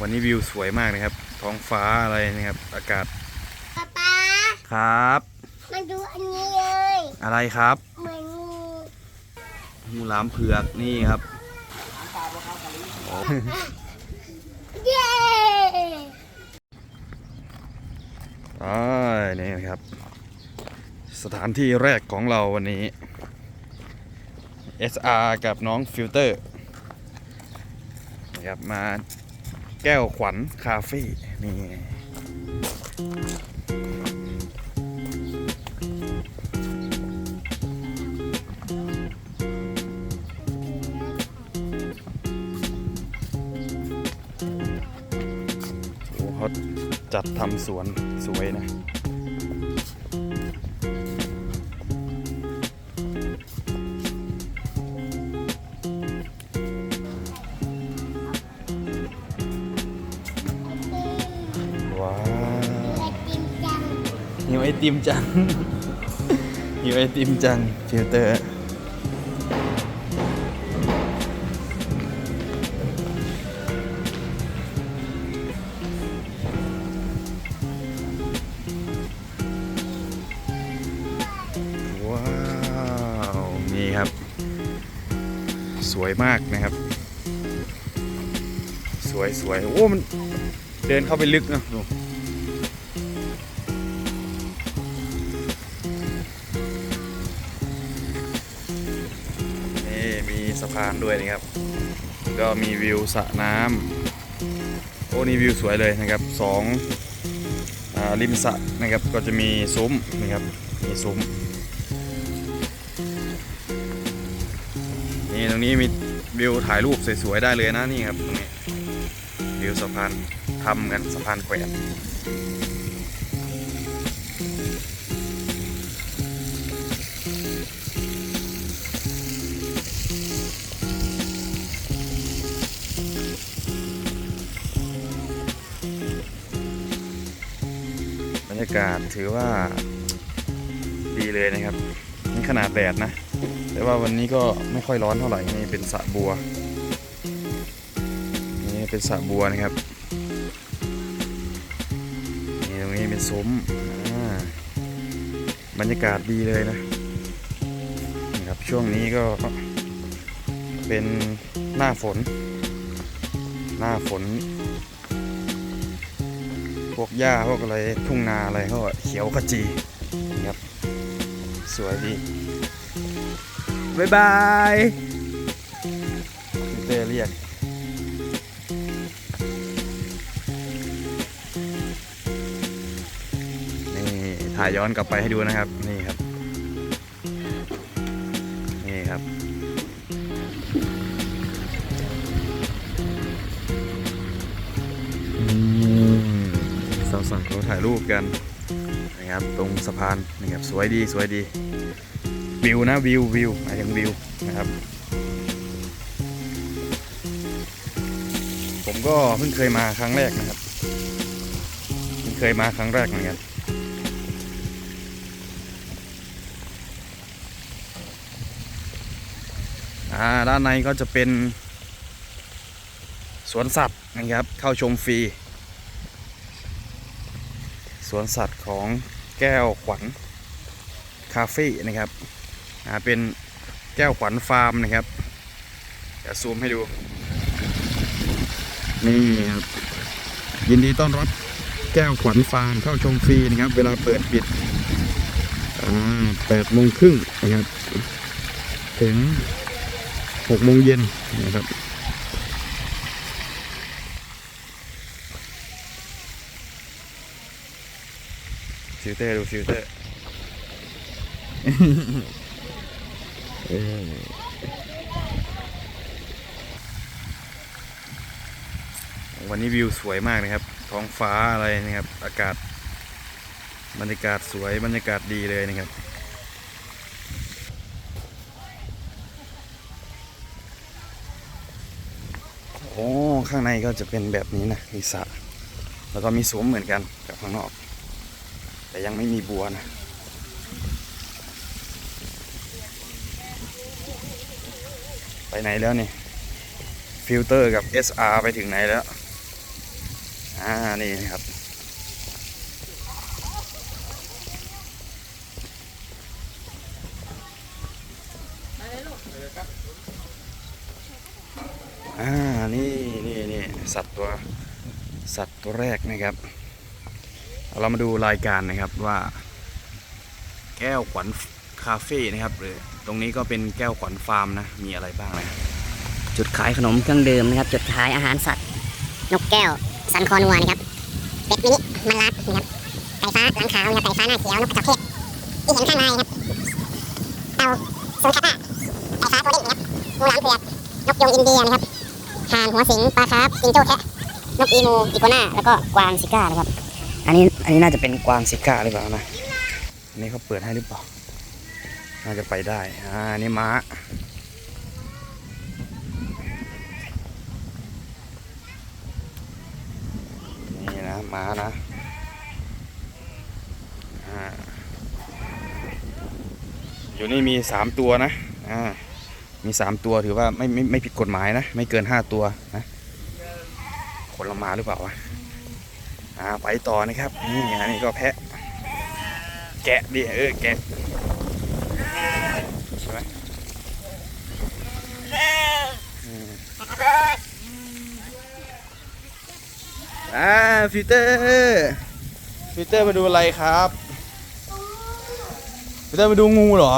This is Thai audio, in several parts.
วันนี้วิวสวยมากนะครับ ท้องฟ้าอะไรนะครับ อากาศป๊าป๊าครับ มาดูอันนี้เลยอะไรครับเหมือนงูงูหลามเผือกนี่ครับโอ้เย้อ่านี่นะครับ สถานที่แรกของเราวันนี้ SR กับน้องฟิลเตอร์นะครับมา แก้วขวัญคาเฟ่นี่โอ้เขาจัดทำสวนสวยนะ ติมจัง หิวไอติมจัง ฟิลเตอร์ ว้าว นี่ครับ สวยมากนะครับ สวยสวยโอ้ มันเดินเข้าไปลึกนะดู ด้วยนะครับ ก็มีวิวสระน้ำโอ้นี่วิวสวยเลยนะครับสองอริมสระนะครับก็จะมีซุ้มนะครับมีซุ้มนี่ตรงนี้มีวิวถ่ายรูปสวยๆได้เลยนะนี่ครับตรงนี้วิวสะพานทำกันสะพานแขวนากาศถือว่าดีเลยนะครับนี่ขนาดแดดนะ แต่ว่าวันนี้ก็ไม่ค่อยร้อนเท่าไหร่นี่เป็นสระบัวนี่เป็นสระบัวนะครับนี่ตรงนี้เป็นซุ้มบรรยากาศดีเลยนะนะครับช่วงนี้ก็เป็นหน้าฝน หน้าฝน พวกหญ้าพวกอะไรทุ่งนาอะไรเขาก็เขียวขจีนะครับ สวยดีบ๊ายบายเตเรียกนี่ถ่ายย้อนกลับไปให้ดูนะครับ นี่ครับ ถ่ายรูปกันนะครับตรงสะพานนะครับสวยดีสวยดีวิวนะวิววิวหมายถึงวิวนะครับ ผมก็เพิ่งเคยมาครั้งแรกนะครับเพิ่งเคยมาครั้งแรกเหมือนกันด้านในก็จะเป็นสวนสัตว์นะครับ เข้าชมฟรี วนสัตว์ของแก้วขวัญคาเฟ่นะครับเป็นแก้วขวัญฟาร์มนะครับจะซูมให้ดู นี่ครับยินดีต้อนรับแก้วขวัญฟาร์มเข้าชมฟรีนะครับ เวลาเปิดปิดแปดโมงครึ่งนะครับ ถึงหกโมงเย็นนะครับ ฟิลเตอร์ดูฟิลเตอร์วันนี้วิวสวยมากนะครับ ท้องฟ้าอะไรนะครับ อากาศ บรรยากาศสวยบรรยากาศดีเลยนะครับโอ้ข้างในก็จะเป็นแบบนี้นะมีสระแล้วก็มีสวมเหมือนกันกับข้างนอก แต่ยังไม่มีบัวนะไปไหนแล้วนี่ฟิลเตอร์กับ SR ไปถึงไหนแล้ว อ่า นี่นะครับ อ่า นี่นี่นี่สัตว์ตัว สัตว์ตัวแรกนะครับ เรามาดูรายการนะครับว่า แก้วขวัญคาเฟ่นะครับหรือตรงนี้ก็เป็นแก้วขวัญฟาร์มนะ มีอะไรบ้างนะจุดขายขนมเครื่องดื่มนะครับ จุดขายอาหารสัตว์ นกแก้ว สันคอนัวนะครับเป็ดมินิมันรัดนะครับไก่ฟ้าหลังขาวนะครับไก่ฟ้าหน้าเขียวนกกระจอกเทศที่เห็นข้างในครับเต่าซูคาต้าไก่ฟ้าโพเด้งนะครับงูหลามเผือกนกยงอินเดียนะครับห่านหัวสิงปลาคาร์ฟจิงโจ้แคะนกอีมูอีโกน่าแล้วก็กวางซิก้านะครับ อันนี้น่าจะเป็นกวางซิก้าหรือเปล่านะอันนี้เขาเปิดให้หรือเปล่า น่าจะไปได้ อ่านี่ม้า นี่นะม้านะอ่าอยู่นี่มีสามตัวนะ อ่า มีสามตัวถือว่าไม่ไม่ไม่ผิดกฎหมายนะ ไม่เกินห้าตัวนะ คนละมาหรือเปล่าวะ อ่าไปต่อนะครับนี่อันนี้ก็แพะ แกะดิเออแกะใช่ไหมอืมอ่าฟิลเตอร์ฟิลเตอร์มาดูอะไรครับฟิลเตอร์มาดูงูเหรอ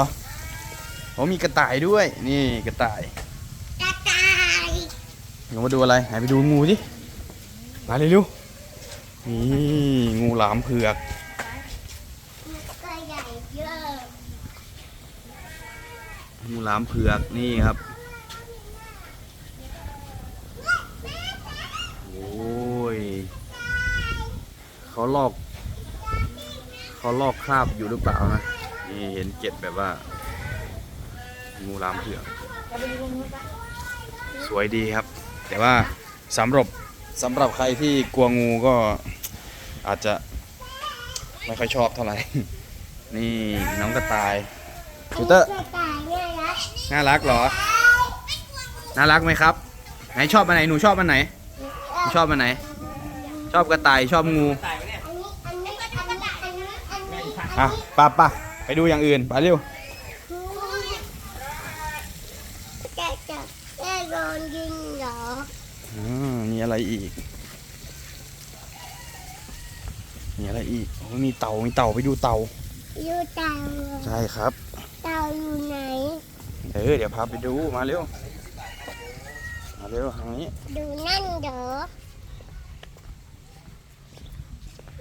ผมมีกระต่ายด้วยนี่กระต่ายกระต่ายหนูมาดูอะไรไหนไปดูงูสิมาเร็วๆ นี่งูหลามเผือกงูหลามเผือกนี่ครับโอ้ยเขาลอก เขาลอกคราบอยู่หรือเปล่านะนี่เห็นเก็ดแบบว่า งูหลามเผือก สวยดีครับ แต่ว่าสำหรับสำหรับใครที่กลัวงูก็ อาจจะไม่ค่อยชอบเท่าไหร่ นี่น้องกระต่ายอันฟิลนี้เตอร์กระต่ายเนี่ยนะน่ารักเหรอ น่ารักไหมครับ ไหนชอบอันไหน หนูชอบอันไหนหนูชอบอันไหน ชอบกระต่ายชอบงูอันนี้อันนี้อันนี้อันนี้อันนี้อันนี้อะไป่ะป่ะไปดูอย่างอื่น ไปเร็วจะจะจะโดนยิงเหรออ่ามีอะไรอีก มี อะไรอีกโอ้มีเต่ามีเต่าไปดูเต่าอยู่เต่าใช่ครับ เต่าอยู่ไหน เออเดี๋ยวพาไปดูมาเร็วมาเร็วทางนี้ ดูนั่นเหรอ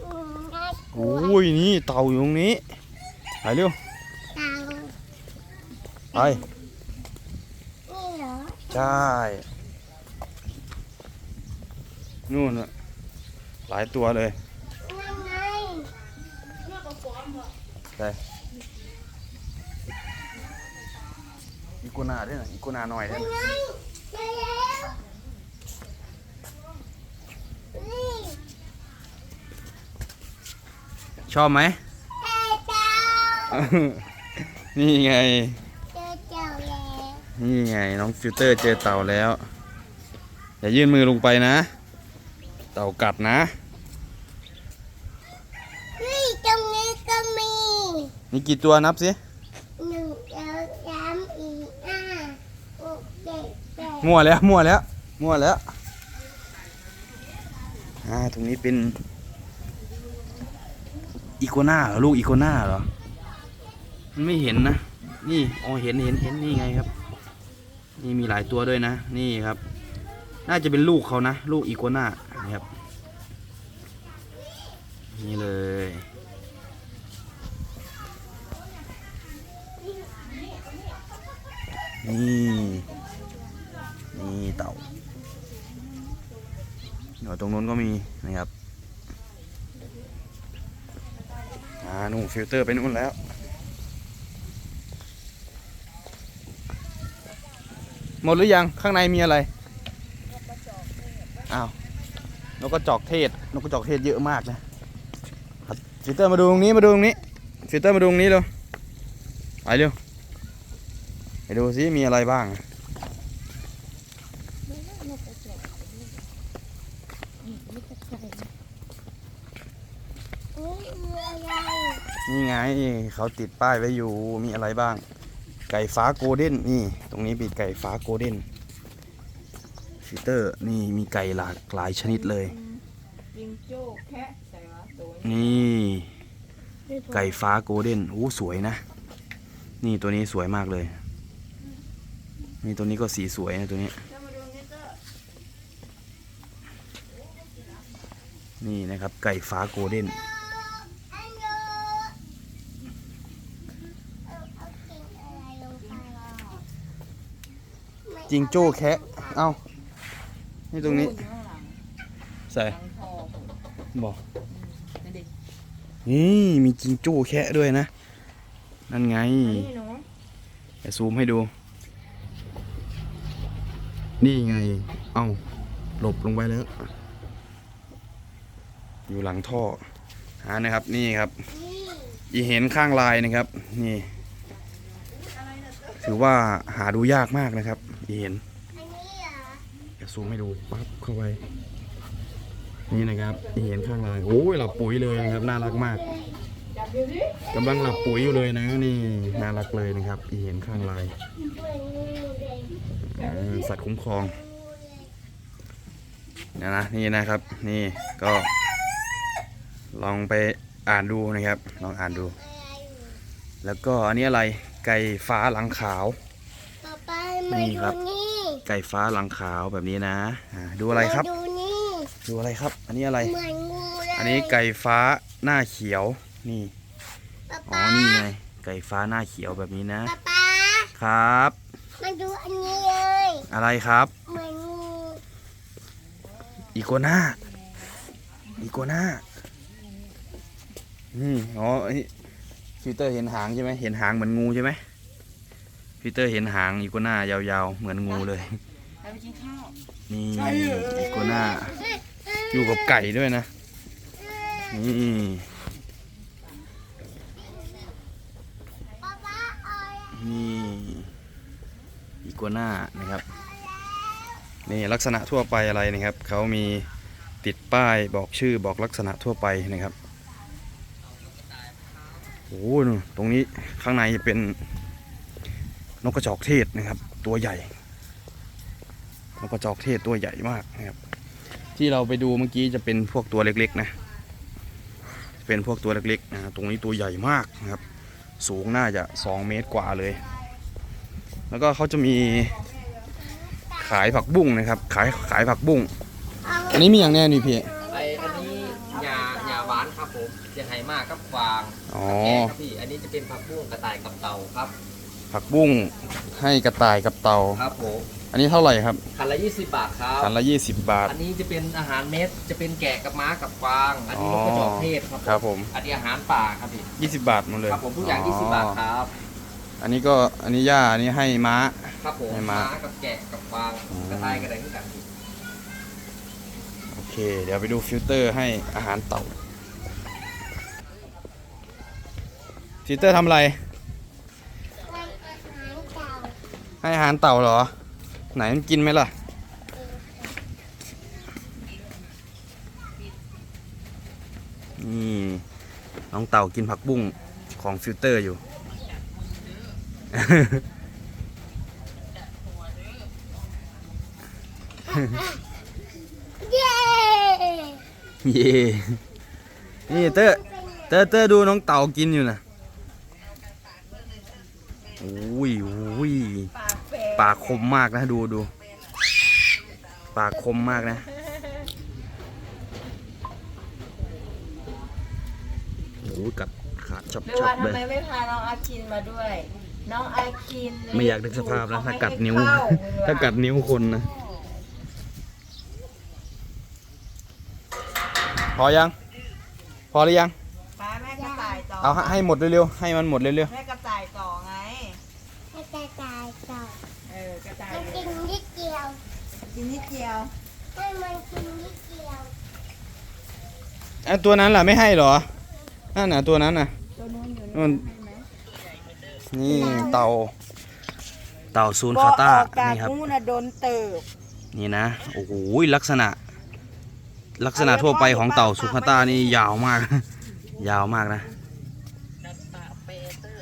อืมน่ากลัโอ้วยนี่เต่าอยู่ตรงนี้ไปเร็วเต่าไปนี่เหรอใช่นู่นน่ะหลายตัวเลย นั่นไง อีกัวนาด้วยนะอีกัวนาหน่อยด้วยนั่นนะไงเจอแล้วนี่ชอบไหมเจอเต่านี่ไงเจอเต่าแล้วนี่ไงน้องฟิลเตอร์เจอเต่าแล้ว อย่ายื่นมือลงไปนะ เต่ากัดนะ เฮ้ยตรงนี้ก็มี นี่กี่ตัวนับสิหนึ่งสองสามสี่ห้าหกเจ็ดแปดมั่วแล้วมั่วแล้วมั่วแล้วอ่าตรงนี้เป็นอีกัวนาเหรอลูกอีกัวนาเหรอมันไม่เห็นนะ นี่อ๋อเห็นเห็นเห็นนี่ไงครับ นี่มีหลายตัวด้วยนะ นี่ครับ น่าจะเป็นลูกเขานะ ลูกอีกัวนานี่ครับ นี่เลย นี่นี่เต่าเดี๋ยวตรงนู้นก็มีนะครับอ่านู่นฟิลเตอร์ไปนู่นแล้วหมดหรือยังข้างในมีอะไรอ้าวนกกระจอกเทศนกกระจอกเทศเยอะมากนะฟิลเตอร์มาดูตรงนี้มาดูตรงนี้ฟิลเตอร์มาดูตรงนี้เร็วไปเร็ว ไปดูซิมีอะไรบ้างนนี่คืออะไรนี่ไงเขาติดป้ายไว้อยู่มีอะไรบ้าง ไก่ฟ้าโกลเด้นนี่ ตรงนี้เป็นไก่ฟ้าโกลเด้นฟิเตอร์นี่มีไก่หลากหลายชนิดเลย ยิงโจ้แคะใส่วะตัวนี่ไก่ฟ้าโกลเด้นโอ้สวยนะ นี่ตัวนี้สวยมากเลย นี่ตัวนี้ก็สีสวยนะตัวนี้ถ้ามาดูนี่ก็นี่นะครับไก่ฟ้าโกลเด้นอันโนเอาเอากินอะไรลงไปไม่จิงโจ้แคะเอ้า นี่ตรงนี้อยู่ข้างหลังใส่หลังคอผมบอกนี่ดินี่มีจิงโจ้แคะด้วยนะ นั่นไงนี่หนูจะซูมให้ดู นี่ไง เอ้าหลบลงไปแล้ว อยู่หลังท่อหานะครับ นี่ครับนี่อีเห็นข้างลายนะครับ นี่ ถือว่าหาดูยากมากนะครับ อีเห็นกรอจะซูมให้ดูปั๊บเข้าไป นี่นะครับอีเห็นข้างลายโอ้ยหลับปุ๋ยเลยนะครับ น่ารักมากกำลังหลับปุ๋ยอยู่เลยนะนี่น่ารักเลยนะครับ อีเห็นข้างลาย สัตว์คุ้มครองนะนะนี่นะครับ นี่ก็ ลองไปอ่านดูนะครับ ลองอ่านดูอะไรอยู่แล้วก็อันนี้อะไรไก่ฟ้าหลังขาวต่อไปมานี่ดูครับนี่ไก่ฟ้าหลังขาวแบบนี้นะอ่าดูอะไรครับมาดูนี่ดูอะไรครับ อันนี้อะไรเหมือนงูเลยอันนี้ไก่ฟ้าหน้าเขียวนี่ป๊าอ๋อป๊านี่ไงไก่ฟ้าหน้าเขียวแบบนี้นะป๊าป๊าครับ มาดูอันนี้เลย อะไรครับ เหมือนงูอีโกน่าอีโกน่าอืมอ๋อไอ้ฟิลเตอร์เห็นหางใช่ไหมเห็นหางเหมือนงูใช่ไหมฟิลเตอร์เห็นหางอีโกน่ายาวๆ เหมือนงูเลยไปไปกินข้าวนี่อีโกน่าอยู่กับไก่ด้วยนะ นี่ป๊าป๊าเอานี่ อีโกน่านะครับนี่ลักษณะทั่วไปอะไรนะครับเขามีติดป้ายบอกชื่อบอกลักษณะทั่วไปนะครับโอ้โหตรงนี้ข้างในจะเป็นนกกระจอกเทศนะครับ ตัวใหญ่นกกระจอกเทศตัวใหญ่มากนะครับ ที่เราไปดูเมื่อกี้จะเป็นพวกตัวเล็กๆนะเป็นพวกตัวเล็กๆนะตรงนี้ตัวใหญ่มากนะครับ สูงน่าจะ 2 เมตรกว่าเลย แล้วก็เขาจะมีขายผักบุ้งนะครับ ขายขายผักบุ้งเอาอันนี้มีอย่างแน่นี่พี่ ไออันนี้หญ้าหญ้าหวานครับผมจะไหมากกับฟางอ๋อกับแกะครับพี่ อันนี้จะเป็นผักบุ้งกระต่ายกับเต่าครับ ผักบุ้งให้กระต่ายกับเต่าครับผมอันนี้เท่าไหร่ครับคันละ20 บาทครับ คันละ20 บาท อันนี้จะเป็นอาหารเม็ด จะเป็นแกะกับม้ากับฟาง อันนี้นกกระจอกเทศครับครับผม อันนี้อาหารป่าครับพี่ 20 บาทหมดเลยครับผมทุกอย่าง 20 บาทครับ อันนี้ก็อันนี้ย่าอันนี้ให้ม้า ครับผมให้ม้า ม้ากับแกะกับฟางอืมกระต่ายกระไดที่กันพี่โอเค เดี๋ยวไปดูฟิลเตอร์ให้อาหารเต่าฟิลเตอร์ทำอะไรทำอาหารเต่าให้อาหารเต่าเหรอ ไหนมันกินไหมล่ะ นี่ น้องเต่ากินผักบุ้งของฟิลเตอร์อยู่ เย้เย่นี่เตอร์เตอร์เตอร์ดูน้องเต่ากินอยู่นะอุ้ยอุ้ยปากแปะปากคมมากนะดูดู ปากคมมากนะ โอ้ยกัดขาดชอบเรียกชอบว่าเลทำย ไมไม่พาน้องอาคินมาด้วย น้องอาคินไม่อยากนึกสภาพนะถ้ากัดนิ้วเข้าถ้ากัดนิ้วคนนะ พอยัง พอหรือยัง ป้าแม่กระต่ายต่อเอาให้ให้หมดเร็วๆ ให้มันหมดเร็วแม่กระต่ายต่อไง ให้กระต่ายต่อเออกระต่ายมันกินนิดเดียวกินนิดเดียวให้มันกินนิดเดียวๆไอ้ตัวนั้นล่ะไม่ให้เหรอ นั่นน่ะตัวนั้นน่ะตัวนู้นอยู่นู่นนี่ให้ไหมนี่ เต่าเต่าซูนบอคากต้าออกจากนี่ครับนู้นน่ะโดนเติบนี่นะโอ้โหลักษณะ ลักษณะทั่วไปของเต่าสุขตานี่ยาวมาก ยาวมากนะ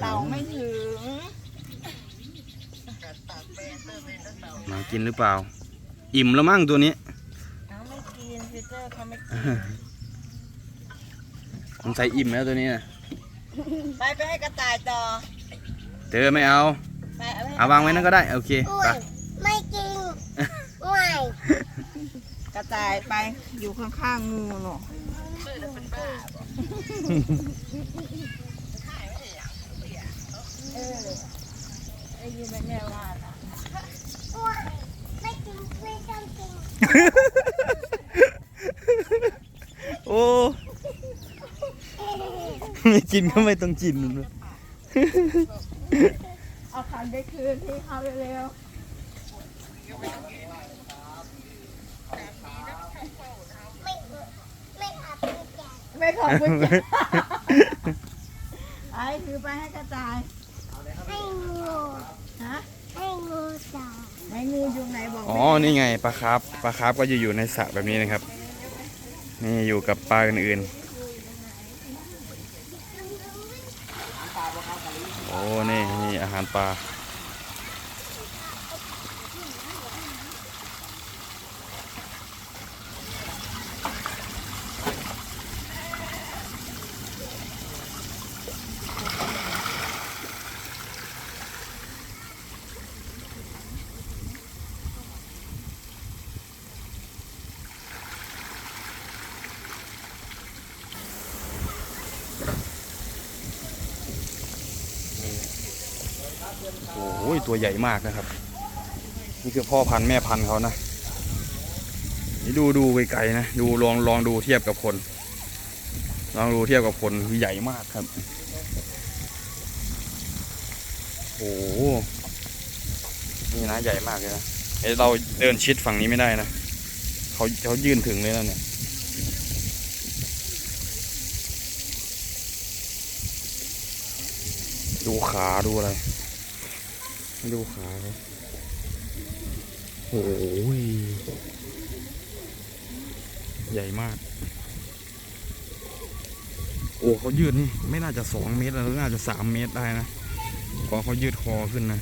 เต่าไม่ถึงมากินหรือเปล่า อิ่มแล้วมั้งตัวนี้เอาไม่กินพีเตอร์เขาไม่กินสงสัยอิ่มแล้วตัวนี้นะไปไปให้กระต่ายต่อ เธอไม่เอาไปเอาไปให้เอาวางไว้นั่นก็ได้ โอเคอุ้ไปยไม่จริงไม่กระต่ายไปอยู่ข้างๆงูหนูเออไอ้ยีแม่แม่ว่าน่ะอุ้ยไม่จริงไม่ต้องจริงโอ้ไม่กินก็ไม่ต้องกินเอาขันไปคืนที่เขาเร็วไม่ไม่อาบไม่แก่ๆไม่ขอบคุณจ้ะไอ้ถือไปให้กระต่าย ให้งูฮะให้งูจ่าไหนงูอยู่ไหนบอกอ๋อ นี่ไงปลาคาร์ฟปลาคาร์ฟก็จะอยู่ในสระแบบนี้นะครับ นี่อยู่กับปลาอื่นๆโอ้ นี่นี่อาหารปลา โอ้ยตัวใหญ่มากนะครับ นี่คือพ่อพันธุ์แม่พันธุ์เขานะนี่ดูดูไกลๆนะดูลองลองดูเทียบกับคน ลองดูเทียบกับคนคือใหญ่มากครับโอ้โหนี่นะใหญ่มากเลยนะเราเดินชิดฝั่งนี้ไม่ได้นะเขาเขายื่นถึงเลยนะเนี่ยดูขาดูอะไร ดูขาเขาโอ้ยใหญ่มาก โอ้เขายืดนี่ ไม่น่าจะสองเมตรแล้วน่าจะสามเมตรได้นะพอเขายืดคอขึ้นนะ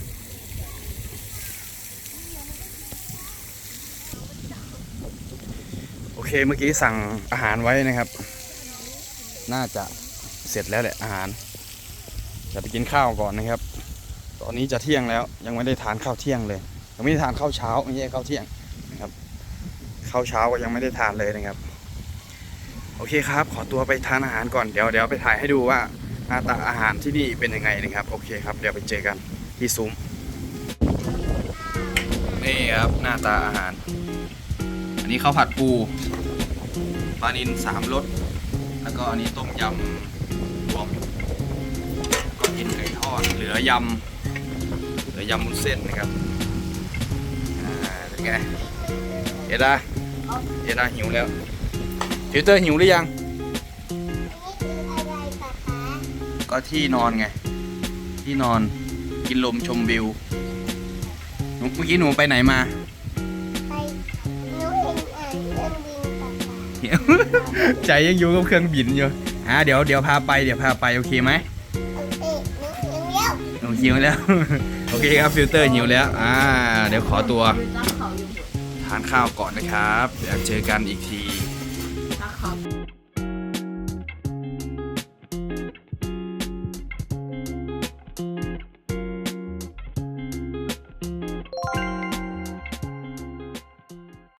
โอเคเมื่อกี้สั่งอาหารไว้นะครับ น่าจะเสร็จแล้วแหละอาหารจะไปกินข้าวก่อนนะครับ อนนี้จะเที่ยงแล้ว ยังไม่ได้ทานข้าวเที่ยงเลยยังไม่ได้ทานข้าวเช้าไม่ใช่ข้าวเที่ยงนะครับข้าวเช้าก็ยังไม่ได้ทานเลยนะครับ โอเคครับ ขอตัวไปทานอาหารก่อนเดี๋ยวเดี๋ยวไปถ่ายให้ดูว่าหน้าตาอาหารที่นี่เป็นยังไงนะครับ โอเคครับ เดี๋ยวไปเจอกันที่ซุ้มนี่ครับหน้าตาอาหาร อันนี้ข้าวผัดปูปลานินสามรสแล้วก็อันนี้ต้มยำรวมก็กินไก่ทอดเหลือยำ เหลือยำมุนเส้นนะครับอ่าเป็นไงเอดาเอดาหิวแล้วฟิวเตอร์หิวหรือยังนี่คืออะไรป๊าป๊าก็ที่นอนไง ที่นอนกินลมชมวิวหนูเมื่อกี้หนูไปไหนมาไปหนูเห็นอ่านเครื่องบินป๊าป๊าใจยังอยู่กับเครื่องบินอยู่อ่าเดี๋ยวเดี๋ยวพาไปเดี๋ยวพาไปโอเคไหมโอเคหนูหิวแล้ว โอเคครับฟิลเตอร์หิวแล้ว อ่า เดี๋ยวขอตัวทานข้าวก่อนนะครับ เดี๋ยวเจอกันอีกทีตั้งเขา